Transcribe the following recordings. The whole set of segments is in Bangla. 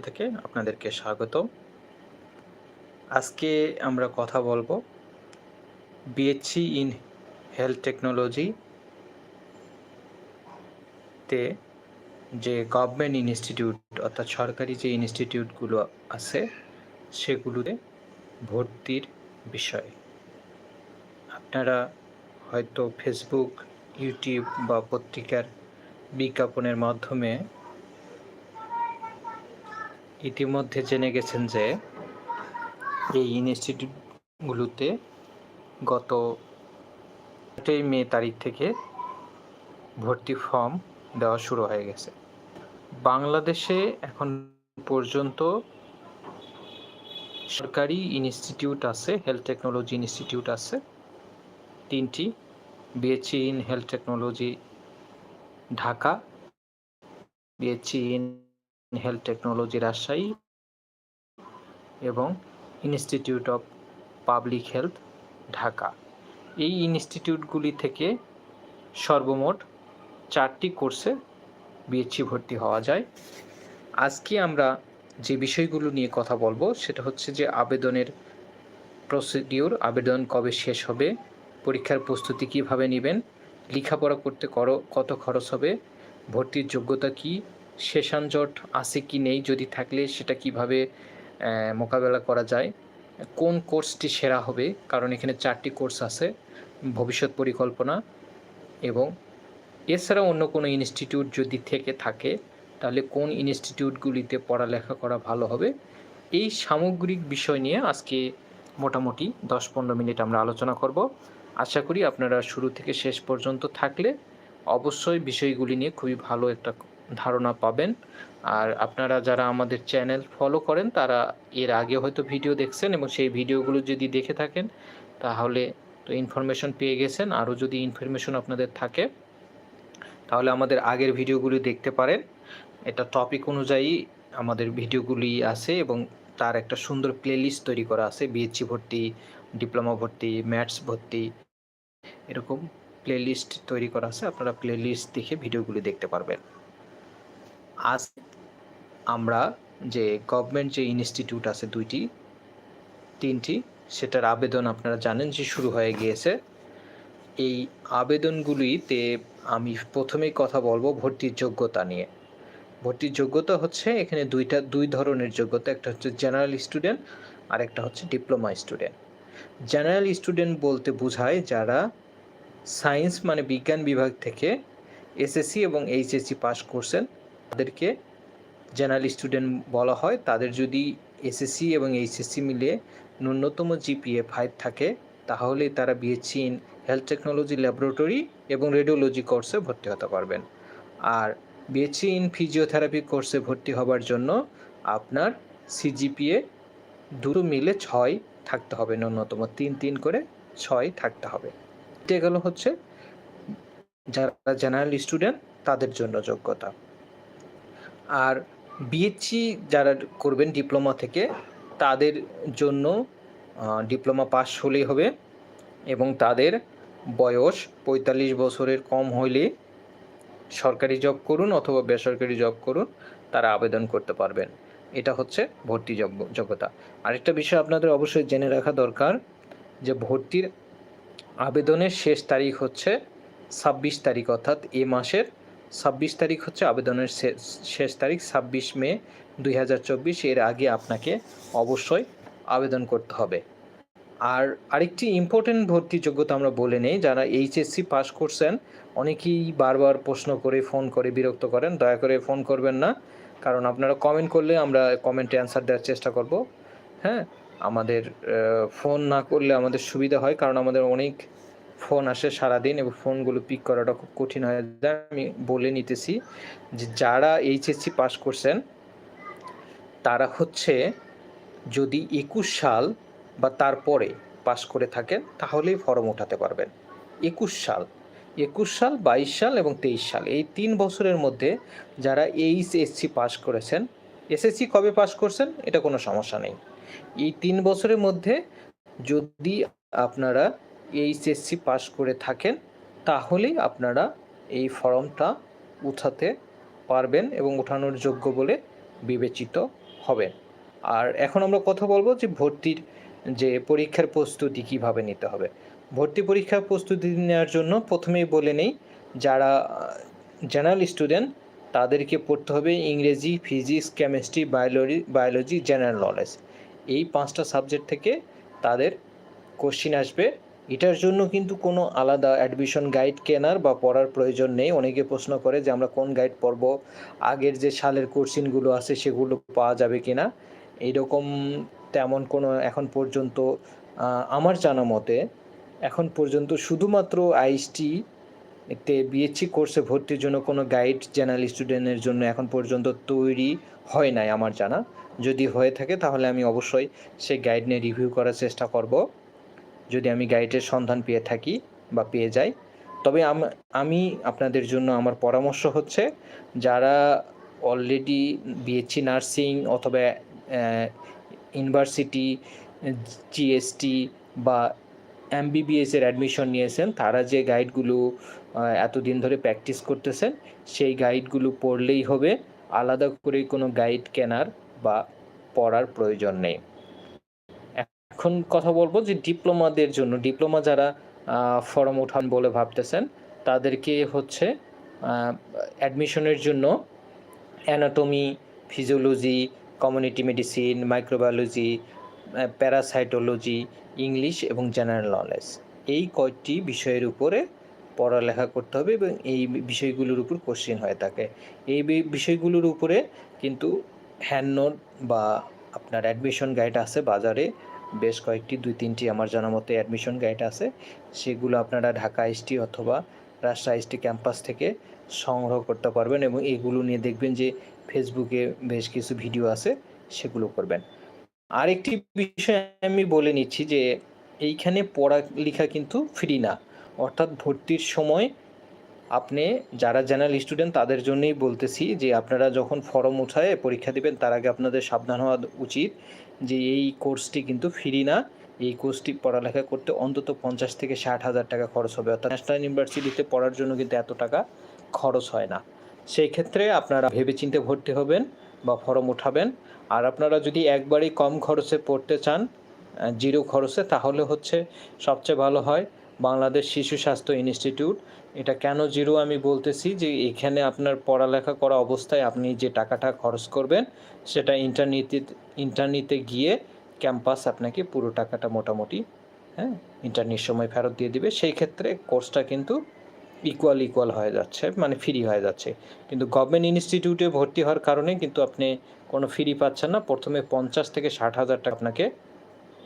থেকে আপনাদেরকে স্বাগত আজকে আমরা কথা বলব বিএসসি ইন হেলথ টেকনোলজি তে যে গভর্নমেন্ট ইনস্টিটিউট অর্থাৎ সরকারি যে ইনস্টিটিউটগুলো আছে, সেগুলোতে ভর্তির বিষয়। আপনারা হয়তো ফেসবুক ইউটিউব বা পত্রিকার বিজ্ঞাপনের মাধ্যমে ইতিমধ্যে জেনে গেছেন যে এই ইনস্টিটিউটগুলোতে গত আটই মে তারিখ থেকে ভর্তি ফর্ম দেওয়া শুরু হয়ে গেছে। বাংলাদেশে এখন পর্যন্ত সরকারি ইনস্টিটিউট আছে, হেলথ টেকনোলজি ইনস্টিটিউট আছে, তিনটি BHE in health technology Dhaka BHE in health technology Rajshahi এবং institute of public health Dhaka. এই ইনস্টিটিউটগুলি থেকে সর্বমোট চারটি কোর্সে বিএসসি ভর্তি হওয়া যায়। আজকে আমরা যে বিষয়গুলো নিয়ে কথা বলব, সেটা হচ্ছে যে আবেদনের প্রসিডিওর আবেদন কবে শেষ হবে, পরীক্ষার প্রস্তুতি কীভাবে নেবেন, লেখাপড়া করতে করো, কত খরচ হবে, ভর্তির যোগ্যতা কি শেষাঞ্জট আছে কি নেই যদি থাকলে সেটা কীভাবে মোকাবেলা করা যায়? কোন কোর্সটি সেরা হবে? কারণ এখানে চারটি কোর্স আছে, ভবিষ্যৎ পরিকল্পনা এবং এছাড়া অন্য কোনো ইনস্টিটিউট যদি থেকে থাকে, তাহলে কোন ইনস্টিটিউটগুলিতে পড়ালেখা করা ভালো হবে? এই সামগ্রিক বিষয় নিয়ে আজকে মোটামুটি দশ পনেরো মিনিট আমরা আলোচনা করব। আশা করি আপনারা শুরু থেকে শেষ পর্যন্ত থাকলে অবশ্যই বিষয়গুলি নিয়ে খুবই ভালো একটা ধারণা পাবেন। আর আপনারা যারা আমাদের চ্যানেল ফলো করেন, তারা এর আগে হয়তো ভিডিও দেখছেন এবং সেই ভিডিওগুলো যদি দেখে থাকেন, তাহলে তো ইনফরমেশন পেয়ে গেছেন। আরও যদি ইনফরমেশন আপনাদের থাকে, তাহলে আমাদের আগের ভিডিওগুলি দেখতে পারেন। এটা টপিক অনুযায়ী আমাদের ভিডিওগুলি আছে এবং তার একটা সুন্দর প্লেলিস্ট তৈরি করা আছে। বিএসসি ভর্তি ডিপ্লোমা ভর্তি ম্যাথস ভর্তি, এরকম প্লেলিস্ট তৈরি করা আছে। আপনারা প্লেলিস্ট দেখে ভিডিওগুলি দেখতে পারবেন। আজ আমরা যে গভর্নমেন্ট যে ইনস্টিটিউট আছে দুইটি, তিনটি, সেটার আবেদন আপনারা জানেন যে শুরু হয়ে গিয়েছে। এই আবেদনগুলিতে আমি প্রথমেই কথা বলব ভর্তির যোগ্যতা নিয়ে। ভর্তির যোগ্যতা হচ্ছে এখানে দুইটা, দুই ধরনের যোগ্যতা, একটা হচ্ছে জেনারেল স্টুডেন্ট আর একটা হচ্ছে ডিপ্লোমা স্টুডেন্ট জেনারেল স্টুডেন্ট বলতে বোঝায় যারা সায়েন্স মানে বিজ্ঞান বিভাগ থেকে এসএসসি এবং এইচএসসি পাস করছেন তাদেরকে জেনারেল স্টুডেন্ট বলা হয়, তাদের যদি এসএসসি এবং এইচএসসি মিলে ন্যূনতম জিপিএ ফাইভ থাকে, তাহলে তারা BSc in health technology laboratory এবং রেডিওলজি কোর্সে ভর্তি হতে পারবেন। আর বিএসসি ইন ফিজিওথেরাপি কোর্সে ভর্তি হবার জন্য আপনার সিজিপিএ দুটো মিলে ছয় থাকতে হবে, ন্যূনতম তিন তিন করে ছয় থাকতে হবে। এটা গেল হচ্ছে যারা জেনারেল স্টুডেন্ট তাদের জন্য যোগ্যতা। আর বিএসসি যারা করবেন ডিপ্লোমা থেকে, তাদের জন্য ডিপ্লোমা পাস হলেই হবে এবং তাদের বয়স পঁয়তাল্লিশ বছরের কম হইলে সরকারি জব করুন অথবা বেসরকারি জব করুন, তারা আবেদন করতে পারবেন। এটা হচ্ছে ভর্তি যোগ্যতা। আরেকটা বিষয় আপনাদের অবশ্যই জেনে রাখা দরকার যে ভর্তির আবেদনের শেষ তারিখ হচ্ছে ছাব্বিশ তারিখ, অর্থাৎ এ মাসের ছাব্বিশ তারিখ হচ্ছে আবেদনের শেষ তারিখ, ছাব্বিশ মে দুই হাজার চব্বিশ। এর আগে আপনাকে অবশ্যই আবেদন করতে হবে। আর আরেকটি ইম্পর্টেন্ট ভর্তি যোগ্যতা আমরা বলে নেই, যারা এইচএসসি পাস করছেন, অনেকেই বারবার প্রশ্ন করে, ফোন করে, বিরক্ত করেন। দয়া করে ফোন করবেন না, কারণ আপনারা কমেন্ট করলে আমরা কমেন্টে অ্যান্সার দেওয়ার চেষ্টা করব। হ্যাঁ? আমাদের ফোন না করলে আমাদের সুবিধা হয়, কারণ আমাদের অনেক ফোন আসে সারাদিন এবং ফোনগুলো পিক করাটা খুব কঠিন হয়ে যায়। আমি বলে নিতেছি যে যারা এইচএসসি পাস করছেন, তারা হচ্ছে যদি একুশ সাল বা তারপরে পাস করে থাকেন, তাহলেই ফর্ম ওঠাতে পারবেন। একুশ সাল একুশ সাল, বাইশ সাল এবং তেইশ সাল, এই তিন বছরের মধ্যে যারা এইচএসসি পাস করেছেন এসএসসি কবে পাস করছেন, এটা কোনো সমস্যা নেই। এই তিন বছরের মধ্যে যদি আপনারা এইচএসসি পাস করে থাকেন, তাহলেই আপনারা এই ফর্মটা উঠাতে পারবেন এবং ওঠানোর যোগ্য বলে বিবেচিত হবেন। আর এখন আমরা কথা বলব যে ভর্তির যে পরীক্ষার প্রস্তুতি কীভাবে নিতে হবে। ভর্তি পরীক্ষার প্রস্তুতি নেওয়ার জন্য প্রথমেই বলে নেই, যারা জেনারেল স্টুডেন্ট তাদেরকে পড়তে হবে ইংরেজি physics chemistry biology biology general knowledge এই পাঁচটা সাবজেক্ট থেকে তাদের কোশ্চিন আসবে। এটার জন্য কিন্তু কোনো আলাদা অ্যাডমিশন গাইড কেনার বা পড়ার প্রয়োজন নেই। অনেকে প্রশ্ন করে যে আমরা কোন গাইড পড়ব? আগের যে সালের কোশ্চিনগুলো আছে সেগুলো পাওয়া যাবে কি না এইরকম তেমন কোনো এখন পর্যন্ত আমার জানা মতে এখন পর্যন্ত শুধুমাত্র আইএসটি তে বিএসসি কোর্সে ভর্তির জন্য কোনো গাইড জেনারেল স্টুডেন্টের জন্য এখন পর্যন্ত তৈরি হয় নাই আমার জানা। যদি হয়ে থাকে তাহলে আমি অবশ্যই সেই গাইড নিয়ে রিভিউ করার চেষ্টা করব। যদি আমি গাইডের সন্ধান পেয়ে থাকি বা পেয়ে যাই, তবে আম- আপনাদের জন্য আমার পরামর্শ হচ্ছে যারা অলরেডি বিএসসি নার্সিং অথবা ইউনিভার্সিটি জিএসটি বা এমবিবিএস এর অ্যাডমিশন নিয়েছেন, তারা যে গাইডগুলো এতদিন ধরে প্র্যাকটিস করতেছেন, সেই গাইডগুলো পড়লেই হবে, আলাদা করে কোনো গাইড কেনার বা পড়ার প্রয়োজন নেই। এখন কথা বলব যে ডিপ্লোমাদের জন্য, ডিপ্লোমা যারা ফর্ম উঠান বলে ভাবতেছেন, তাদেরকে হচ্ছে অ্যাডমিশনের জন্য anatomy, physiology, community medicine, microbiology parasitology, English এবং জেনারেল নলেজ। এই কয়টি বিষয়ের উপরে পড়ালেখা করতে হবে এবং এই বিষয়গুলোর উপর কোশ্চেন হয়ে থাকে। এই বিষয়গুলোর উপরে কিন্তু হ্যান্ড নোট বা আপনার অ্যাডমিশন গাইড আছে বাজারে বেশ কয়েকটি, দুই, তিনটি আমার জানা মতে অ্যাডমিশন গাইড আছে। সেগুলো আপনারা ঢাকা এসটি অথবা রাজশাহী এসটি ক্যাম্পাস থেকে সংগ্রহ করতে পারবেন এবং এগুলো নিয়ে দেখবেন যে ফেসবুকে বেশ কিছু ভিডিও আছে, সেগুলো করবেন। আরেকটি বিষয় আমি বলে নিচ্ছি যে এইখানে পড়ালেখা কিন্তু ফ্রি না। অর্থাৎ ভর্তির সময় আপনি যারা জেনারেল স্টুডেন্ট তাদের জন্যই বলতেছি যে আপনারা যখন ফর্ম উঠায়, পরীক্ষা দিবেন, তার আগে আপনাদের সাবধান হওয়া উচিত। যে এই কোর্সটি কিন্তু ফ্রি না। এই কোর্সটি পড়ালেখা করতে অন্তত পঞ্চাশ থেকে ষাট হাজার টাকা খরচ হবে। অর্থাৎ ন্যাশনাল ইউনিভার্সিটিতে পড়ার জন্য কিন্তু এত টাকা খরচ হয় না। সেই ক্ষেত্রে আপনারা ভেবেচিন্তে ভর্তি হবেন বা ফর্ম উঠাবেন। আর আপনারা যদি একবারেই কম খরচে পড়তে চান জিরো খরচে, তাহলে হচ্ছে সবচেয়ে ভালো হয় বাংলাদেশ শিশু স্বাস্থ্য ইনস্টিটিউট। এটা কেন জিরো আমি বলতেছি যে এখানে আপনার পড়ালেখা করা অবস্থায় আপনি যে টাকাটা খরচ করবেন, সেটা ইন্টারনেটে ইন্টারনেটে গিয়ে ক্যাম্পাস আপনাকে পুরো টাকাটা মোটামুটি হ্যাঁ ইন্টারনেট সময় ফেরত দিয়ে দিবে। সেই ক্ষেত্রে কোর্সটা কিন্তু ইকুয়াল ইকুয়াল হয়ে যাচ্ছে মানে ফ্রি হয়ে যাচ্ছে। কিন্তু গভর্নমেন্ট ইনস্টিটিউটে ভর্তি হওয়ার কারণে কিন্তু আপনি কোনো ফ্রি পাচ্ছেন না। প্রথমে পঞ্চাশ থেকে ষাট হাজার টাকা আপনাকে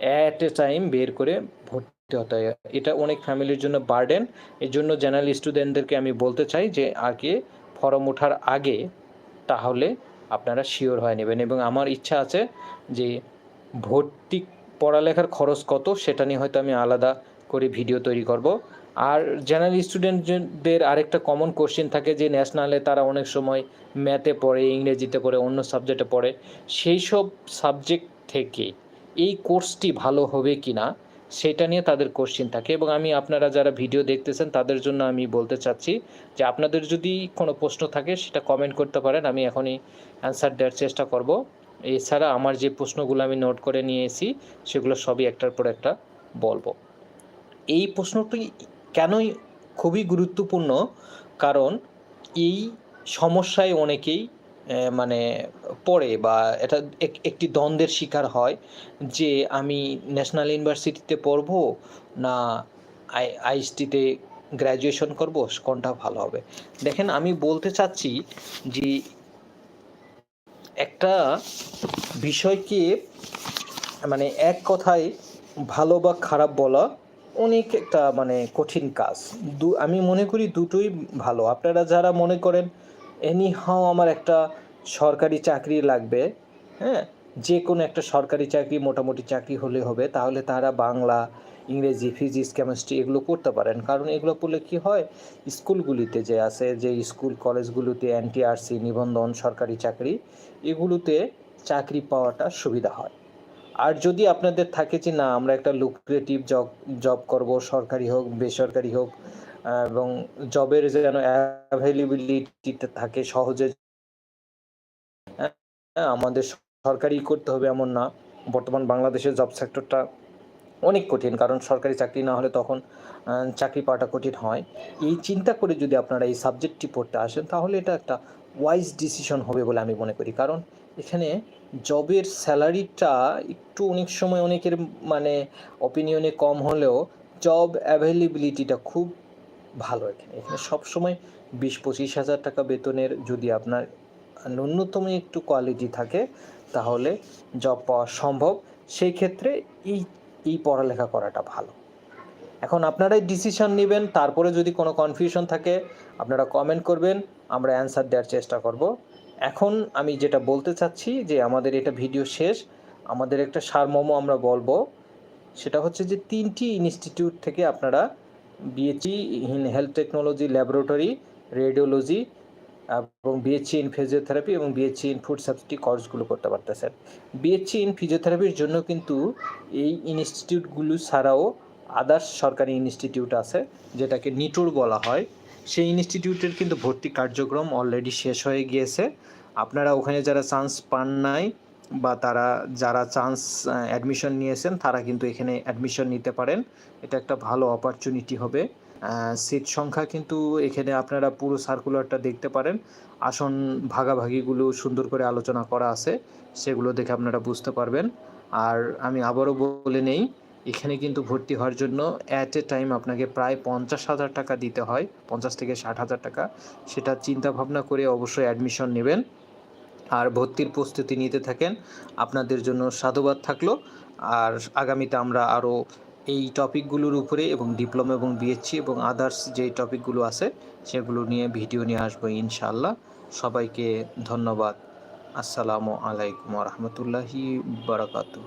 অ্যাট এ টাইম বের করে ভর্তি হতে হয়। এটা অনেক ফ্যামিলির জন্য বার্ডেন এর জন্য জেনারেল স্টুডেন্টদেরকে আমি বলতে চাই যে, আগে ফর্ম ওঠার আগে তাহলে আপনারা শিওর হয়ে নেবেন। এবং আমার ইচ্ছা আছে যে, ভর্তি পড়ালেখার খরচ কত সেটা নিয়ে হয়তো আমি আলাদা করে ভিডিও তৈরি করব। আর জেনারেল স্টুডেন্টদের আরেকটা কমন কোশ্চেন থাকে যে ন্যাশনালে তারা অনেক সময় ম্যাথে পড়ে, ইংরেজিতে পড়ে, অন্য সাবজেক্টে পড়ে। সেই সব সাবজেক্ট থেকে এই কোর্সটি ভালো হবে কি না, সেটা নিয়ে তাদের কোশ্চেন থাকে। এবং আমি আপনারা যারা ভিডিও দেখতেছেন, তাদের জন্য আমি বলতে চাচ্ছি যে আপনাদের যদি কোনো প্রশ্ন থাকে, সেটা কমেন্ট করতে পারেন। আমি এখনই অ্যান্সার দেওয়ার চেষ্টা করব। এছাড়া আমার যে প্রশ্নগুলো আমি নোট করে নিয়ে এসেছি সেগুলো সবই একটার পর একটা বলব। এই প্রশ্নটি কেনই খুবই গুরুত্বপূর্ণ? কারণ এই সমস্যায় অনেকেই মানে পড়ে বা এটা এক- একটি দ্বন্দ্বের শিকার হয় যে আমি ন্যাশনাল ইউনিভার্সিটিতে পড়ব না আই, আইএসটিতে গ্র্যাজুয়েশন করব, কোনটা ভালো হবে? দেখেন, আমি বলতে চাচ্ছি যে একটা বিষয়কে মানে এক কথায় ভালো বা খারাপ বলা অনেক একটা মানে কঠিন কাজ। দু, আমি মনে করি দুটোই ভালো। আপনারা যারা মনে করেন এনি হাও আমার একটা সরকারি চাকরি লাগবে হ্যাঁ? যে কোনো একটা সরকারি চাকরি, মোটামুটি চাকরি হলে হবে, তাহলে তারা বাংলা, ইংরেজি, ফিজিক্স, কেমিস্ট্রি এগুলো করতে পারেন। কারণ এগুলো পড়লে কি হয়? স্কুলগুলিতে যে আছে, যে স্কুল কলেজগুলোতে এনটিআরসি, নিবন্ধন, সরকারি চাকরি, এগুলোতে চাকরি পাওয়াটা সুবিধা হয়। আর যদি আপনাদের থাকে যে, না, আমরা একটা লুক্রেটিভ জব জব করব, সরকারি হোক, বেসরকারি হোক এবং জবের যেন অ্যাভেলেবিলিটিতে থাকে, সহজে হ্যাঁ, আমাদের সরকারি করতে হবে এমন না। বর্তমান বাংলাদেশের জব সেক্টরটা অনেক কঠিন কারণ সরকারি চাকরি না হলে তখন চাকরি পাওয়াটা কঠিন হয়। এই চিন্তা করে যদি আপনারা এই সাবজেক্টটি পড়তে আসেন তাহলে এটা একটা ওয়াইজ ডিসিশন হবে বলে আমি মনে করি। কারণ এখানে জবের স্যালারিটা একটু অনেক সময় অনেকের মানে অপিনিয়নে কম হলেও জব অ্যাভেলেবিলিটিটা খুব ভালো এখানে। এখানে সবসময় বিশ পঁচিশ হাজার টাকা বেতনের যদি আপনার ন্যূনতম একটু কোয়ালিটি থাকে, তাহলে জব পাওয়া সম্ভব। সেই ক্ষেত্রে এই এই পড়ালেখা করাটা ভালো। এখন আপনারাই ডিসিশন নেবেন, তারপরে যদি কোনো কনফিউশন থাকে, আপনারা কমেন্ট করবেন, আমরা অ্যান্সার দেওয়ার চেষ্টা করব। এখন আমি যেটা বলতে চাচ্ছি যে, আমাদের এটা ভিডিও শেষ। আমাদের একটা সারমর্ম আমরা বলব, সেটা হচ্ছে যে, তিনটি ইনস্টিটিউট থেকে আপনারা BHE in health technology laboratory radiology এবং বিএচসি ইন ফিজিওথেরাপি এবং বিএচসি ইন ফুড সাবস্টি কোর্সগুলো করতে পারতেছেন। বিএচসি ইন ফিজিওথেরাপির জন্য কিন্তু এই ইনস্টিটিউটগুলো ছাড়াও আদার্স সরকারি ইনস্টিটিউট আছে, যেটাকে নিটুর বলা হয়। সেই ইনস্টিটিউটের কিন্তু ভর্তি কার্যক্রম অলরেডি শেষ হয়ে গিয়েছে। আপনারা ওখানে যারা চান্স পান নাই বা তারা, যারা চান্স অ্যাডমিশন নিয়েছেন, তারা কিন্তু এখানে অ্যাডমিশন নিতে পারেন। এটা একটা ভালো অপরচুনিটি হবে। সিট সংখ্যা কিন্তু এখানে আপনারা পুরো সার্কুলারটা দেখতে পারেন। আসন ভাগাভাগিগুলো সুন্দর করে আলোচনা করা আছে, সেগুলো দেখে আপনারা বুঝতে পারবেন। আর আমি আবারও বলে নেই, এখানে কিন্তু ভর্তি হওয়ার জন্য অ্যাট এ টাইম আপনাকে প্রায় পঞ্চাশ হাজার টাকা দিতে হয়, পঞ্চাশ থেকে ষাট হাজার টাকা। সেটা চিন্তা ভাবনা করে অবশ্যই অ্যাডমিশন নেবেন। আর ভর্তির প্রস্তুতি নিতে থাকেন, আপনাদের জন্য সাধুবাদ থাকল। আর আগামীতে আমরা আরও এই টপিকগুলোর উপরে এবং ডিপ্লোমা এবং বিএসসি এবং আদার্স যে টপিকগুলো আছে, সেগুলো নিয়ে ভিডিও নিয়ে আসব ইনশাআল্লাহ। সবাইকে ধন্যবাদ। আসসালামু আলাইকুম রহমতুল্লাহি বারাকাতু